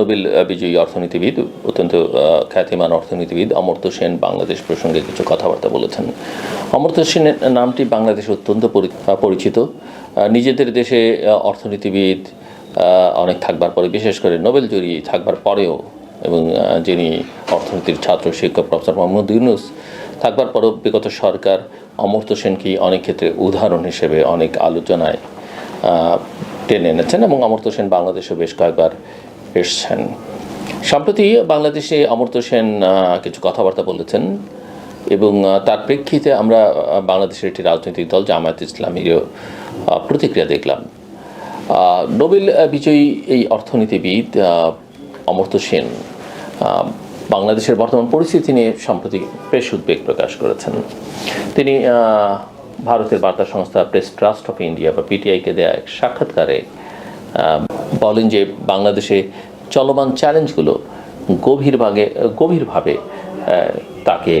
Nobel বিজয়ী অর্থনীতিবিদ, অত্যন্ত খ্যাতিমান অর্থনীতিবিদ অমর্ত্য সেন বাংলাদেশ প্রসঙ্গে কিছু কথাবার্তা বলেছেন। অমর্ত্য সেনের নামটি বাংলাদেশে অত্যন্ত পরি- পরিচিত। নিজেদের দেশে অর্থনীতিবিদ অনেক থাকবার পরে, বিশেষ করে নোবেল জয়ী থাকবার পরেও এবং যিনি অর্থনীতির ছাত্র, শিক্ষক প্রফেসর মোহাম্মদ ইউনুস, থাকবার পরও বিগত সরকার অমর্ত্য সেনকে অনেক ক্ষেত্রে উদাহরণ হিসেবে অনেক আলোচনায় টেনে এনেছেন এবং অমর্ত্য সেন বাংলাদেশে বেশ কয়েকবার এসছেন সম্প্রতি বাংলাদেশে অমর্ত্য সেন কিছু কথাবার্তা বলেছেন এবং তার প্রেক্ষিতে আমরা বাংলাদেশের একটি রাজনৈতিক দল, জামায়াত ইসলামীরও প্রতিক্রিয়া দেখলাম। নোবেল বিজয়ী এই অর্থনীতিবিদ অমর্ত্য সেন বাংলাদেশের বর্তমান পরিস্থিতি নিয়ে সম্প্রতি বেশ উদ্বেগ প্রকাশ করেছেন। তিনি ভারতের বার্তা সংস্থা প্রেস ট্রাস্ট অফ ইন্ডিয়া বা পিটিআইকে দেয়া এক সাক্ষাৎকারে বলেন যে বাংলাদেশে চলমান চ্যালেঞ্জগুলো গভীরভাবে গভীরভাবে তাকে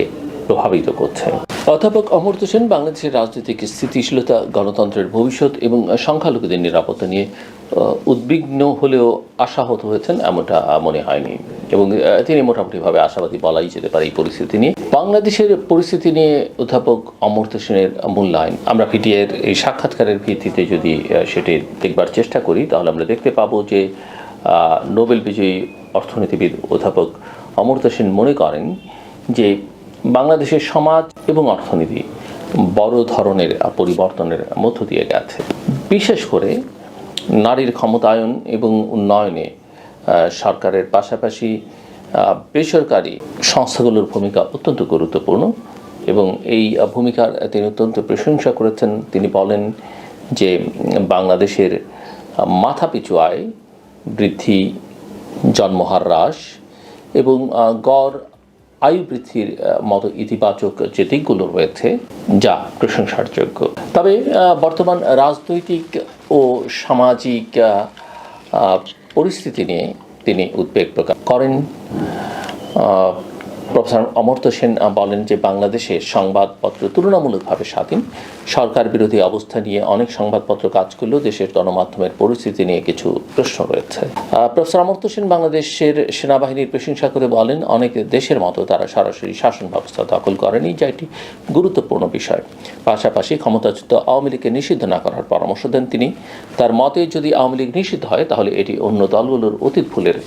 প্রভাবিত করছে। অধ্যাপক অমর্ত্য সেন বাংলাদেশের রাজনৈতিক স্থিতিশীলতা, গণতন্ত্রের ভবিষ্যৎ এবং সংখ্যালঘুদের নিরাপত্তা নিয়ে উদ্বিগ্ন হলেও আশাহত হয়েছেন এমনটা মনে হয়নি। এবং তিনি মোটামুটিভাবে আশাবাদী বলাই যেতে পারে এই পরিস্থিতি নিয়ে। বাংলাদেশের পরিস্থিতি নিয়ে অধ্যাপক অমর্ত্য সেনের মূল্যায়ন আমরা পিটিএর এই সাক্ষাৎকারের ভিত্তিতে যদি সেটি দেখবার চেষ্টা করি, তাহলে আমরা দেখতে পাবো যে নোবেল বিজয়ী অর্থনীতিবিদ অধ্যাপক অমর্ত্য সেন মনে করেন যে বাংলাদেশের সমাজ এবং অর্থনীতি বড় ধরনের পরিবর্তনের মধ্য দিয়ে গেছে বিশেষ করে নারীর ক্ষমতায়ন এবং উন্নয়নে সরকারের পাশাপাশি বেসরকারি সংস্থাগুলোর ভূমিকা অত্যন্ত গুরুত্বপূর্ণ এবং এই ভূমিকার তিনি অত্যন্ত প্রশংসা করেছেন। তিনি বলেন যে বাংলাদেশের মাথাপিছু আয় বৃদ্ধি, জন্মহার হ্রাস এবং গড় আয়ু বৃদ্ধির মতো ইতিবাচক যে দিকগুলো রয়েছে, যা প্রশংসার যোগ্য তবে বর্তমান রাজনৈতিক ও সামাজিক পরিস্থিতি নিয়ে তিনি উদ্বেগ প্রকাশ করেন। প্রফেসর অমর্ত্য সেন বলেন যে বাংলাদেশে সংবাদপত্র তুলনামূলকভাবে স্বাধীন। সরকার বিরোধী অবস্থা নিয়ে অনেক সংবাদপত্র কাজ করলেও দেশের গণমাধ্যমের পরিস্থিতি নিয়ে কিছু প্রশ্ন রয়েছে। প্রফেসর অমর্ত্য সেন বাংলাদেশের সেনাবাহিনীর প্রশংসা করে বলেন, অনেক দেশের মতো তারা সরাসরি শাসন ব্যবস্থা দখল করেনি, যা একটি গুরুত্বপূর্ণ বিষয়। পাশাপাশি ক্ষমতাচ্যুত আওয়ামী লীগকে নিষিদ্ধ না করার পরামর্শ দেন তিনি। তার মতে, যদি আওয়ামী লীগ নিষিদ্ধ হয়, তাহলে এটি অন্য দলগুলোর অতীত ভুলের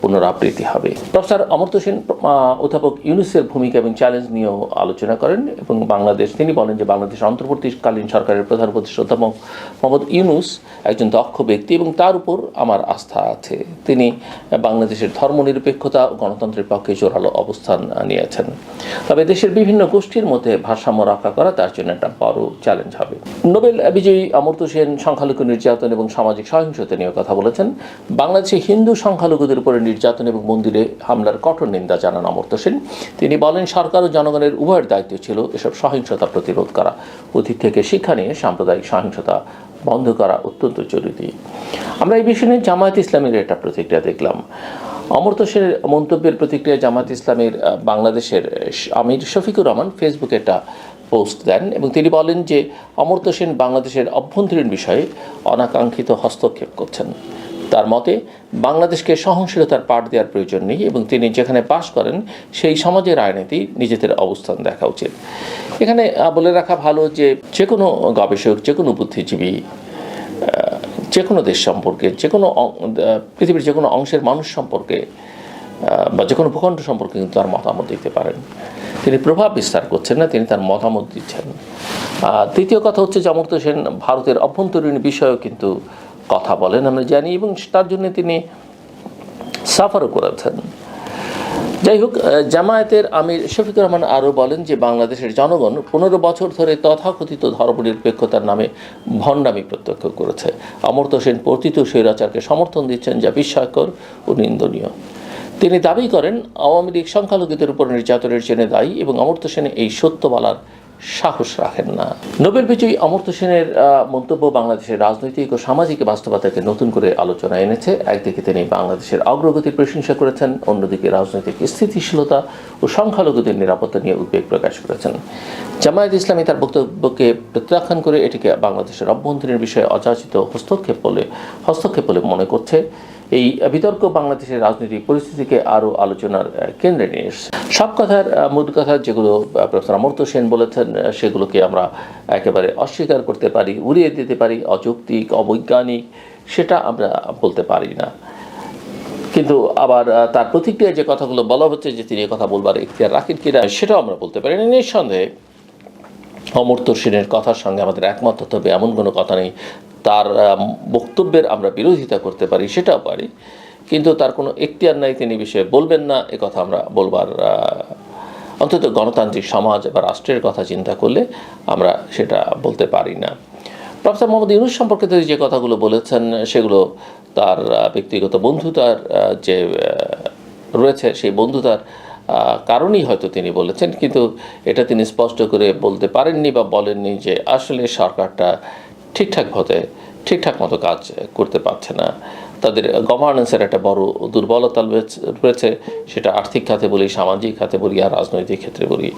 পুনরাবৃত্তি হবে। প্রফেসর অমর্ত্য সেন অধ্যাপক ইউনুসের ভূমিকা এবং চ্যালেঞ্জ নিয়েও আলোচনা করেন এবং বাংলাদেশ তিনি বলেন যে বাংলাদেশ অন্তর্বর্তীকালীন সরকারের প্রধান উপদেষ্টা অধ্যাপক মোহাম্মদ ইউনুস একজন দক্ষ ব্যক্তি এবং তার উপর আমার আস্থা আছে। তিনি বাংলাদেশের ধর্মনিরপেক্ষতা ও গণতন্ত্রের পক্ষে জোরালো অবস্থান নিয়েছেন। তবে দেশের বিভিন্ন গোষ্ঠীর মধ্যে ভারসাম্য রক্ষা করা তার জন্য একটা বড় চ্যালেঞ্জ হবে। নোবেল বিজয়ী অমর্ত্য সেন, সংখ্যালঘু নির্যাতন এবং সামাজিক সহিংসতা নিয়ে কথা বলেছেন। বাংলাদেশে হিন্দু সংখ্যালঘুদের উপরে নির্যাতন এবং মন্দিরে হামলার কঠোর নিন্দা জানান অমর্ত্য সেন। তিনি বলেন, সরকার ও জনগণের উভয়ের দায়িত্ব ছিল এসব সহিংসতা প্রতিরোধ করা। অতীত থেকে শিক্ষা নিয়ে সাম্প্রদায়িক সহিংসতা বন্ধ করা অত্যন্ত জরুরি। আমরা এই বিষয়ে নিয়ে জামায়াত ইসলামের একটা প্রতিক্রিয়া দেখলাম। অমর্ত্য সেনের মন্তব্যের প্রতিক্রিয়া জামাত ইসলামের বাংলাদেশের আমির শফিকুর রহমান ফেসবুকে একটা পোস্ট দেন এবং তিনি বলেন যে, অমর্ত্য সেন বাংলাদেশের অভ্যন্তরীণ বিষয়ে অনাকাঙ্ক্ষিত হস্তক্ষেপ করছেন। তার মতে, বাংলাদেশকে সহনশীলতার পাঠ দেওয়ার প্রয়োজন নেই এবং তিনি যেখানে বাস করেন, সেই সমাজের আইনেতেই নিজেদের অবস্থান দেখা উচিত। এখানে বলে রাখা ভালো যে যে কোনো গবেষক যে কোনো বুদ্ধিজীবী যে কোনো দেশ সম্পর্কে যে কোনো পৃথিবীর যে কোনো অংশের মানুষ সম্পর্কে বা যে কোনো ভূখণ্ড সম্পর্কে কিন্তু তার মতামত দিতে পারেন। তিনি প্রভাব বিস্তার করছেন না, তিনি তার মতামত দিচ্ছেন। দ্বিতীয় কথা হচ্ছে যে অমর্ত্য সেন ভারতের অভ্যন্তরীণ বিষয়েও কিন্তু কথা বলেন আমরা জানি, এবং তার জন্য তিনি সাফারও করেছেন। যাই হোক জামায়াতের আমির শফিকুর রহমান আরও বলেন যে, বাংলাদেশের জনগণ পনেরো বছর ধরে তথাকথিত ধর্মনিরপেক্ষতার নামে ভণ্ডামি প্রত্যক্ষ করেছে। অমর্ত্য সেন পতিত স্বৈরাচারকে সমর্থন দিচ্ছেন, যা বিস্ময়কর ও নিন্দনীয়। তিনি দাবি করেন, আওয়ামী লীগ সংখ্যালঘুদের উপর নির্যাতনের জন্য দায়ী এবং অমর্ত সেন এই সত্য বলার সাহস রাখেন না। নোবেল বিজয়ী অমর্ত্য সেনের মন্তব্য বাংলাদেশের রাজনৈতিক ও সামাজিক বাস্তবতাকে নতুন করে আলোচনা এনেছে। একদিকে তিনি বাংলাদেশের অগ্রগতির প্রশংসা করেছেন, অন্যদিকে রাজনৈতিক স্থিতিশীলতা ও সংখ্যালঘুদের নিরাপত্তা নিয়ে উদ্বেগ প্রকাশ করেছেন। জামায়াত ইসলামী তার বক্তব্যকে প্রত্যাখ্যান করে এটিকে বাংলাদেশের অভ্যন্তরীণ বিষয়ে অযাচিত হস্তক্ষেপ বলে হস্তক্ষেপ বলে মনে করছে। এই বিতর্ক বাংলাদেশের রাজনৈতিক পরিস্থিতিকে আরও আলোচনার কেন্দ্রে নিয়ে এসেছে। সব কথার মূল কথা যেগুলো প্রফেসর অমর্ত্য সেন বলেছেন সেগুলোকে আমরা একেবারে অস্বীকার করতে পারি, উড়িয়ে দিতে পারি, অযৌক্তিক, অবৈজ্ঞানিক, সেটা আমরা বলতে পারি না। কিন্তু আবার তার প্রতিক্রিয়ায় যে কথাগুলো বলা হচ্ছে যে তিনি কথা বলবার ইখতিয়ার রাখেন কিনা, সেটাও আমরা বলতে পারি না। নিঃসন্দেহে অমর্ত্য সেনের কথার সঙ্গে আমাদের একমত হতে হবে এমন কোনো কথা নেই তার বক্তব্যের আমরা বিরোধিতা করতে পারি, সেটাও পারি। কিন্তু তার কোনো এখতিয়ার নাই, তিনি বিষয়ে বলবেন না, এ কথা আমরা বলবার অন্তত গণতান্ত্রিক সমাজ বা রাষ্ট্রের কথা চিন্তা করলে আমরা সেটা বলতে পারি না। প্রফেসর মোহাম্মদ ইউনুস সম্পর্কে তিনি যে কথাগুলো বলেছেন, সেগুলো তার ব্যক্তিগত বন্ধুতার যে রয়েছে, সেই বন্ধুতার কারণেই হয়তো তিনি বলেছেন। কিন্তু এটা তিনি স্পষ্ট করে বলতে পারেননি বা বলেননি যে আসলে সরকারটা ঠিকঠাক মতে ঠিকঠাক মতো কাজ করতে পারছে না। তাদের গভর্নেন্সের একটা বড় দুর্বলতা রয়েছে- সেটা আর্থিক খাতে বলি সামাজিক খাতে বলি আর রাজনৈতিক ক্ষেত্রে বলি।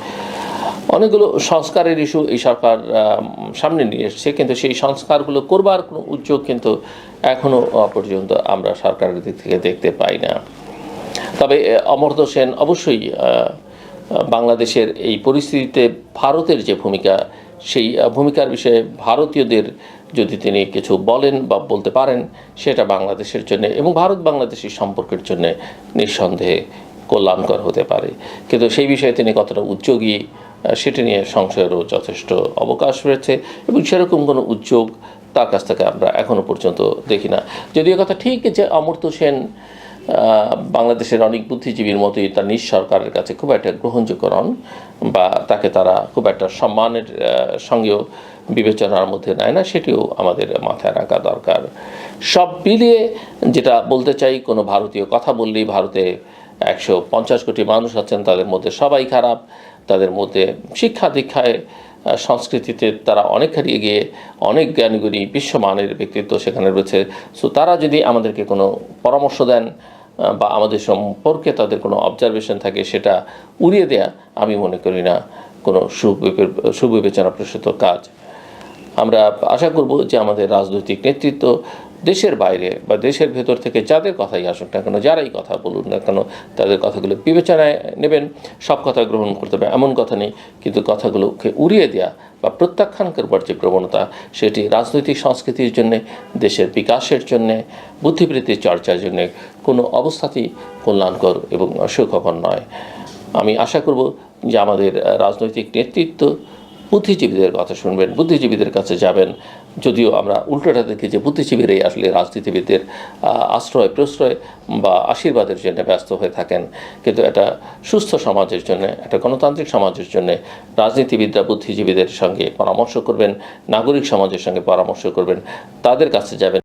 অনেকগুলো সংস্কারের ইস্যু এই সরকার সামনে নিয়ে এসেছে কিন্তু সেই সংস্কারগুলো করবার কোনো উদ্যোগ কিন্তু এখনও পর্যন্ত আমরা সরকারের দিক থেকে দেখতে পাই না। তবে আহ, অমর্ত্য সেন অবশ্যই বাংলাদেশের এই পরিস্থিতিতে ভারতের যে ভূমিকা সেই ভূমিকার বিষয়ে ভারতীয়দের যদি তিনি কিছু বলেন বা বলতে পারেন, সেটা বাংলাদেশের জন্য এবং ভারত বাংলাদেশের সম্পর্কের জন্য নিঃসন্দেহে কল্যাণকর হতে পারে। কিন্তু সেই বিষয়ে তিনি কতটা উদ্যোগী সেটি নিয়ে সংশয়েরও যথেষ্ট অবকাশ রয়েছে এবং সেরকম কোনো উদ্যোগ তার কাছ থেকে আমরা এখনও পর্যন্ত দেখি না। যদিও কথা ঠিক যে অমর্ত্য সেন বাংলাদেশের অনেক বুদ্ধিজীবীর মতোই তার নিজ সরকারের কাছে খুব একটা গ্রহণযোগ্য বা তাকে তারা খুব একটা সম্মানের সঙ্গেও বিবেচনার মধ্যে নেয় না, সেটিও আমাদের মাথায় রাখা দরকার। সব মিলিয়ে যেটা বলতে চাই, কোনো ভারতীয় কথা বললেই ভারতে একশো পঞ্চাশ কোটি মানুষ আছেন, তাদের মধ্যে সবাই খারাপ, তাদের মধ্যে শিক্ষা দীক্ষায় সংস্কৃতিতে তারা অনেকখানি এগিয়ে, অনেক জ্ঞানীগুণী, বিশ্বমানের ব্যক্তিত্ব সেখানে রয়েছে। সো তারা যদি আমাদেরকে কোনো পরামর্শ দেন বা আমাদের সম্পর্কে তাদের কোনো অবজারভেশন থাকে, সেটা উড়িয়ে দেয়া আমি মনে করি না কোনো সুবিবে- সুবিবেচনা প্রসূত কাজ। আমরা আশা করব যে আমাদের রাজনৈতিক নেতৃত্ব দেশের বাইরে বা দেশের ভেতর থেকে যাদের কথাই আসুক না কেন, যারাই কথা বলুন না কেন, তাদের কথাগুলো বিবেচনায় নেবেন, সব কথা গ্রহণ করতে হবে, এমন কথা নেই। কিন্তু কথাগুলোকে উড়িয়ে দেওয়া বা প্রত্যাখ্যান করবার যে প্রবণতা, সেটি রাজনৈতিক সংস্কৃতির জন্য, দেশের বিকাশের জন্যে, বুদ্ধিবৃত্তির চর্চার জন্য কোনো অবস্থাতেই কল্যাণকর এবং সুখকর নয়। আমি আশা করব যে আমাদের রাজনৈতিক নেতৃত্ব বুদ্ধিজীবীদের কথা শুনবেন, বুদ্ধিজীবীদের কাছে যাবেন। যদিও আমরা উল্টোটা দেখি যে বুদ্ধিজীবীরাই আসলে রাজনীতিবিদদের আশ্রয় প্রশ্রয় বা আশীর্বাদের জন্য ব্যস্ত হয়ে থাকেন। কিন্তু এটা সুস্থ সমাজের জন্য, একটা গণতান্ত্রিক সমাজের জন্য রাজনীতিবিদরা বুদ্ধিজীবীদের সঙ্গে পরামর্শ করবেন, নাগরিক সমাজের সঙ্গে পরামর্শ করবেন, তাদের কাছে যাবেন।